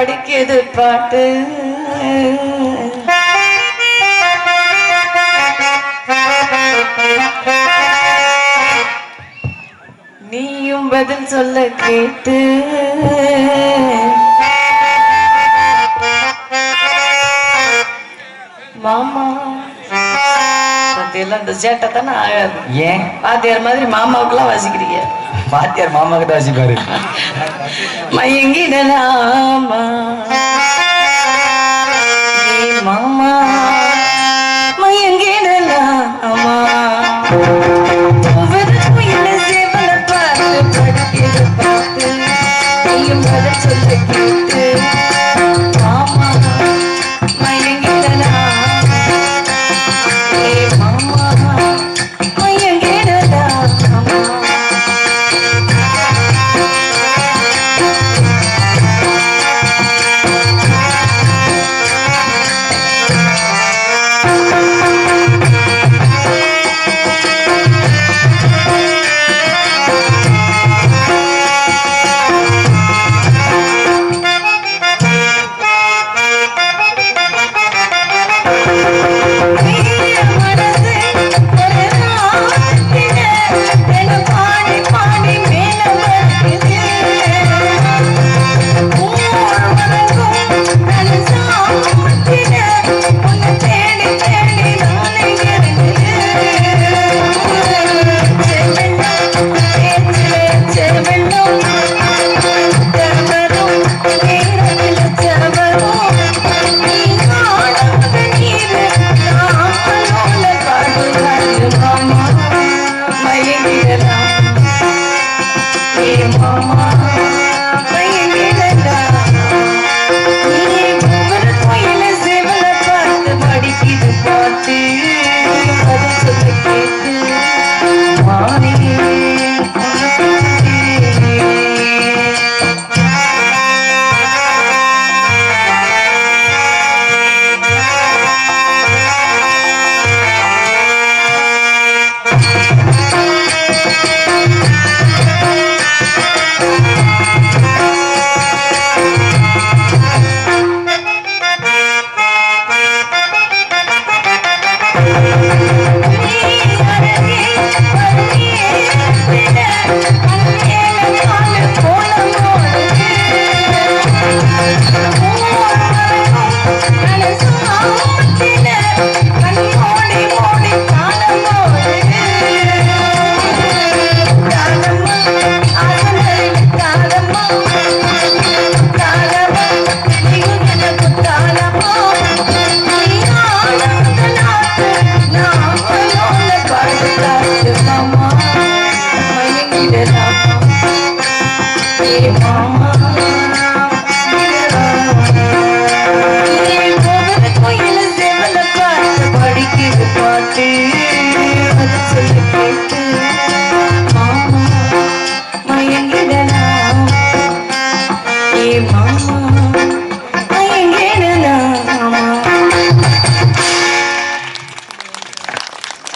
படிக்குது பாட்டு. நீயும் பதில் சொல்ல கேட்டு. மாமா. பத்தியெல்லாம் இந்த சேட்டை தானே ஆகாது. ஏன்? வாத்தியார் மாதிரி மாமாவுக்குலாம் வாசிக்கிறீங்க. வாத்தியார் மாமா கிட்ட வச்சுப்பாரு. மயங்கிடலாமா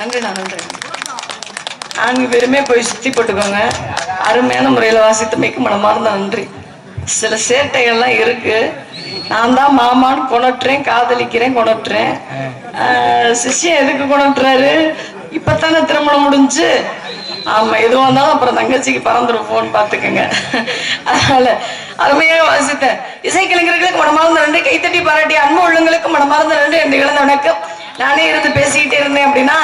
நன்றிண்ணா நான் நன்றி. நான்கு பேருமே போய் சுத்தி போட்டுக்கோங்க. அருமையான முறையில் வாசித்தமைக்கு மனமார்ந்த நன்றி. சில சேட்டைகள்லாம் இருக்கு. நான் தான் மாமான்னு கொணட்டுறேன் காதலிக்கிறேன் கொணட்டுறேன். ஆஹ் சிஷ்யன் எதுக்கு கொணட்டுறாரு? இப்பத்தானே திருமணம் முடிஞ்சு. ஆமா எதுவாக இருந்தாலும் அப்புறம் தங்கச்சிக்கு பறந்துடும் போன் பார்த்துக்கோங்க. அதனால அருமையாக வாசித்தேன். இசைக்கலைஞர்களுக்கு மனமார்ந்த நன்றி. கைத்தட்டி பாராட்டி அன்பு உள்ளங்களுக்கு மனமார்ந்த நன்றி. என்று இழந்த வணக்கம். நானே இருந்து பேசிக்கிட்டே இருந்தேன் அப்படின்னா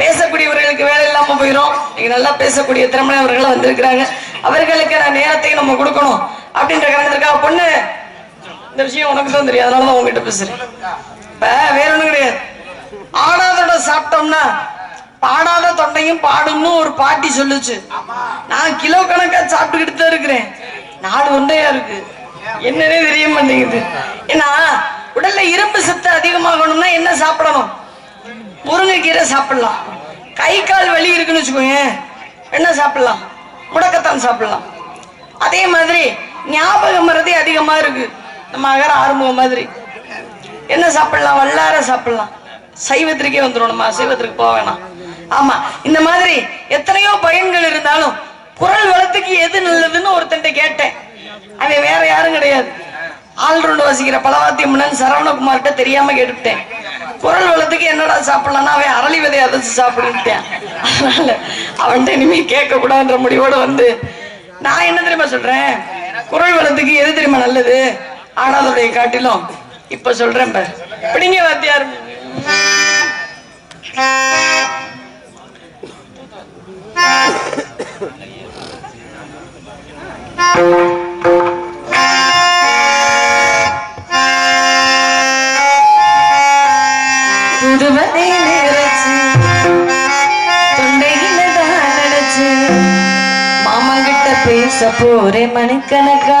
பேசக்கூடியவர்களுக்கு வேலை இல்லாம போயிடும் நீங்க நல்லா பேசக்கூடிய திறமையவர்கள் வந்திருக்கிறாங்க. அவர்களுக்கு நான் நேரத்தை நம்ம கொடுக்கணும் அப்படின்ற காரணத்திற்காக பொண்ணு இந்த விஷயம் உனக்கு தான் தெரியும். அதனாலதான் உங்ககிட்ட பேசுறேன். இப்ப வேற ஒண்ணும் கிடையாது. ஆடாதோட சாப்பிட்டோம்னா பாடாத தொண்டையும் பாடும்னு ஒரு பாட்டி சொல்லுச்சு. நான் கிலோ கணக்கா சாப்பிட்டுக்கிட்டு தான் இருக்கிறேன். நாலு ஒன்றையா இருக்கு. என்னன்னே தெரிய மாட்டேங்குது. ஏன்னா உடல்ல இரும்பு சத்து அதிகமாகணும்னா என்ன சாப்பிடணும்? முருங்கைக்கீரை சாப்பிடலாம். கை கால் வலி இருக்குன்னு வச்சுக்கோங்க என்ன சாப்பிடலாம். முடக்கத்தான் சாப்பிடலாம். அதே மாதிரி ஞாபகம் மறதி அதிகமாக இருக்கு. நம்ம அகர ஆறுமுகம் மாதிரி. என்ன சாப்பிடலாம்? வல்லார சாப்பிடலாம். சைவத்திற்கே வந்துடும் நம்ம அசைவத்திற்கு போக வேணாம். ஆமா இந்த மாதிரி எத்தனையோ பயன்கள் இருந்தாலும் குரல் வளத்துக்கு எது நல்லதுன்னு ஒருத்தன்ட்ட கேட்டேன். அவன் வேற யாரும் கிடையாது. ஆல்ரவுண்ட் வாசிக்கிற பலவாத்தியம்னு சரவணகுமார்கிட்ட தெரியாம கேட்டுவிட்டேன் குரல் வளத்துக்கு என்னடா சாப்பிடலாம்னா அவன் அரளி விதை அதைச்சு சாப்பிடுட்டேன் அதனால அவன்கிட்ட இனிமே கேட்க கூடாதுன்ற முடிவோட வந்து நான் என்ன தெரியுமா சொல்றேன்? குரல் வளத்துக்கு எது தெரியுமா நல்லது? ஆடாதோடைய காட்டிலும் இப்ப சொல்றேன் பாரு. பிடிங்க வாத்தியார். புதுவதை நிறைச்சு தொண்டையில தான் நினைச்சு மாமா கிட்ட பேச போறே மணிக்கணக்கா.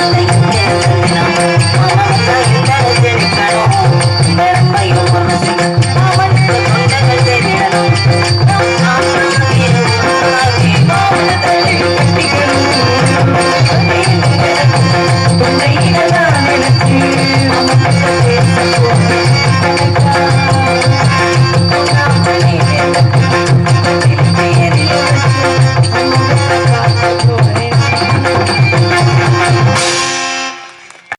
அதைக்கே